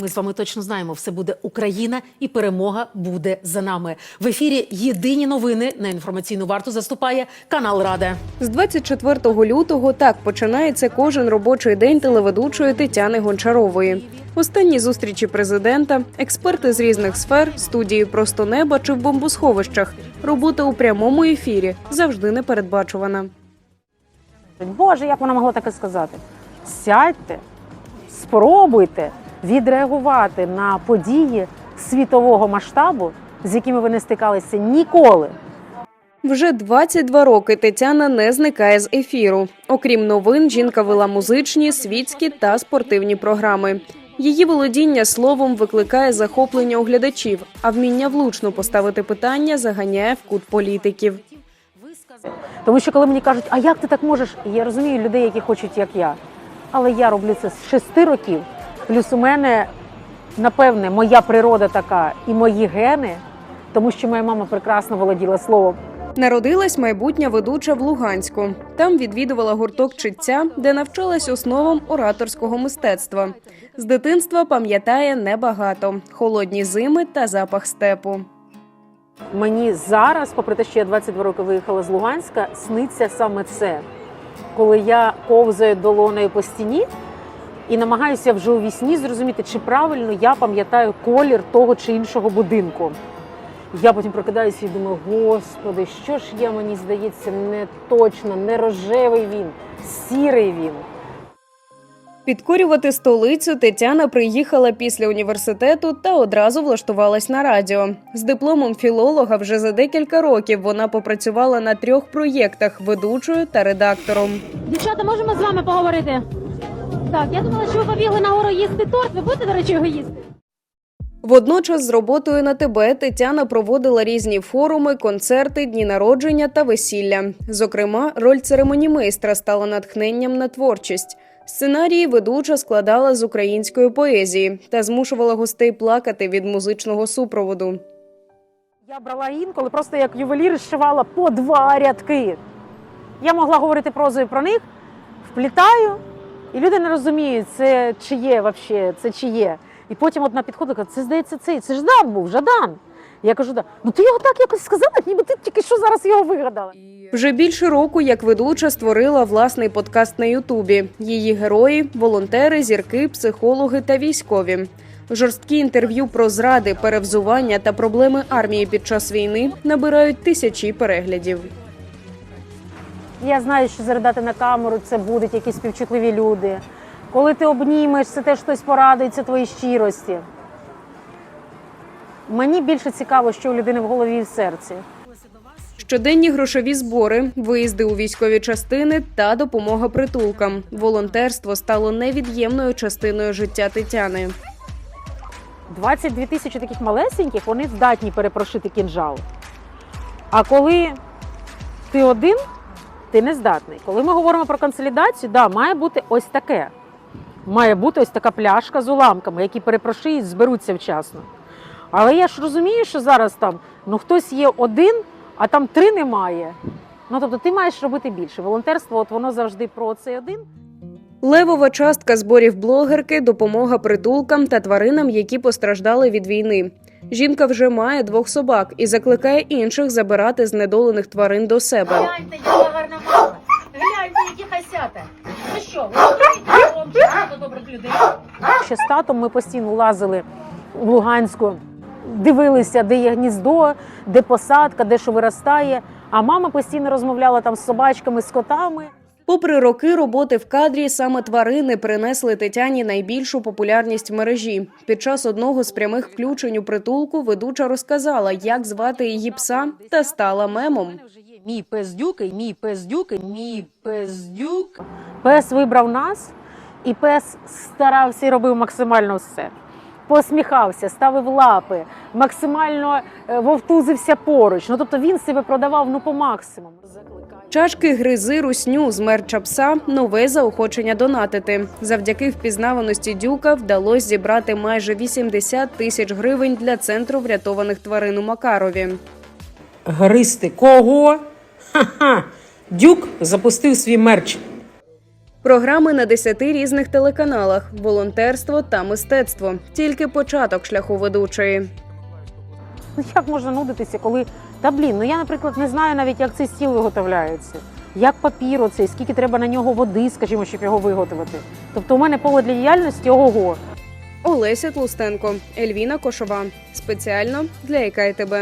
Ми з вами точно знаємо, все буде Україна і перемога буде за нами. В ефірі єдині новини на інформаційну варту заступає канал Рада. З 24 лютого так починається кожен робочий день телеведучої Тетяни Гончарової. Останні зустрічі президента, експерти з різних сфер, студії просто неба чи в бомбосховищах. Робота у прямому ефірі завжди непередбачувана. Боже, як вона могла таке сказати? Сядьте, спробуйте відреагувати на події світового масштабу, з якими ви не стикалися ніколи. Вже 22 роки Тетяна не зникає з ефіру. Окрім новин, жінка вела музичні, світські та спортивні програми. Її володіння словом викликає захоплення у глядачів, а вміння влучно поставити питання заганяє в кут політиків. Тому що коли мені кажуть, а як ти так можеш? Я розумію людей, які хочуть, як я. Але я роблю це з шести років. Плюс у мене, напевне, моя природа така і мої гени, тому що моя мама прекрасно володіла словом. Народилась майбутня ведуча в Луганську. Там відвідувала гурток читця, де навчалась основам ораторського мистецтва. З дитинства пам'ятає небагато холодні зими та запах степу. Мені зараз, попри те, що я 22 роки виїхала з Луганська, сниться саме це. Коли я ковзаю долонею по стіні і намагаюся вже у вісні зрозуміти, чи правильно я пам'ятаю колір того чи іншого будинку. Я потім прокидаюся і думаю, господи, що ж я, мені здається, не точно, не рожевий він, сірий він. Підкорювати столицю Тетяна приїхала після університету та одразу влаштувалась на радіо. З дипломом філолога вже за декілька років вона попрацювала на трьох проєктах ведучою та редактором. Дівчата, можемо з вами поговорити? Так, я думала, що ви побігли на гору їсти торт. Ви будете, до речі, його їсти? Водночас з роботою на ТБ Тетяна проводила різні форуми, концерти, дні народження та весілля. Зокрема, роль церемонімейстра стала натхненням на творчість. Сценарії ведуча складала з української поезії та змушувала гостей плакати від музичного супроводу. Я брала інколи просто як ювелір зшивала по два рядки. Я могла говорити прозою про них, вплітаю, і люди не розуміють, це чиє вообще, це чиє. І потім одна підходила, каже, це здається цей, це ж Дан був, Жадан. Я кажу, да. ну ти його так якось сказала, ніби ти тільки що зараз його вигадала. Вже більше року як ведуча створила власний подкаст на Ютубі. Її герої волонтери, зірки, психологи та військові. Жорсткі інтерв'ю про зради, перевзування та проблеми армії під час війни набирають тисячі переглядів. Я знаю, що заридати на камеру це будуть якісь співчутливі люди. Коли ти обнімеш, це теж хтось порадить, це твої щирості. Мені більше цікаво, що у людини в голові і в серці. Щоденні грошові збори, виїзди у військові частини та допомога притулкам. Волонтерство стало невід'ємною частиною життя Тетяни. 22 тисячі таких малесеньких, вони здатні перепрошити кінжал. А коли ти один, ти не здатний. Коли ми говоримо про консолідацію, да, має бути ось таке. Має бути ось така пляшка з уламками, які перепрошиють, зберуться вчасно. Але я ж розумію, що зараз там ну, хтось є один, а там три немає. Ну тобто ти маєш робити більше. Волонтерство, от воно завжди про цей один. Левова частка зборів блогерки допомога притулкам та тваринам, які постраждали від війни. Жінка вже має двох собак і закликає інших забирати знедолених тварин до себе. Що? Ще з татом ми постійно лазили в Луганську, дивилися, де є гніздо, де посадка, де що виростає. А мама постійно розмовляла там з собачками, з котами. Попри роки роботи в кадрі, саме тварини принесли Тетяні найбільшу популярність в мережі. Під час одного з прямих включень у притулку ведуча розказала, як звати її пса, та стала мемом. Мій пес дюки, мій пес дюки, мій пес дюк. Пес вибрав нас, і пес старався і робив максимально все. Посміхався, ставив лапи, максимально е, вовтузився поруч. Ну тобто він себе продавав ну по максимуму. Чашки гризи русню з мерча пса нове заохочення донатити. Завдяки впізнаваності дюка вдалося зібрати майже 80 тисяч гривень для центру врятованих тварин у Макарові. Гристи кого? Ха-ха! Дюк запустив свій мерч. Програми на 10 різних телеканалах, волонтерство та мистецтво. Тільки початок шляху ведучої. Ну як можна нудитися, коли та блін, ну я, наприклад, не знаю навіть, як цей стіл виготовляється, як папір оцей, скільки треба на нього води, скажімо, щоб його виготовити. Тобто, у мене поле для діяльності ого. Олеся Тлустенко, Ельвіна Кошова. Спеціально для ІКТБ.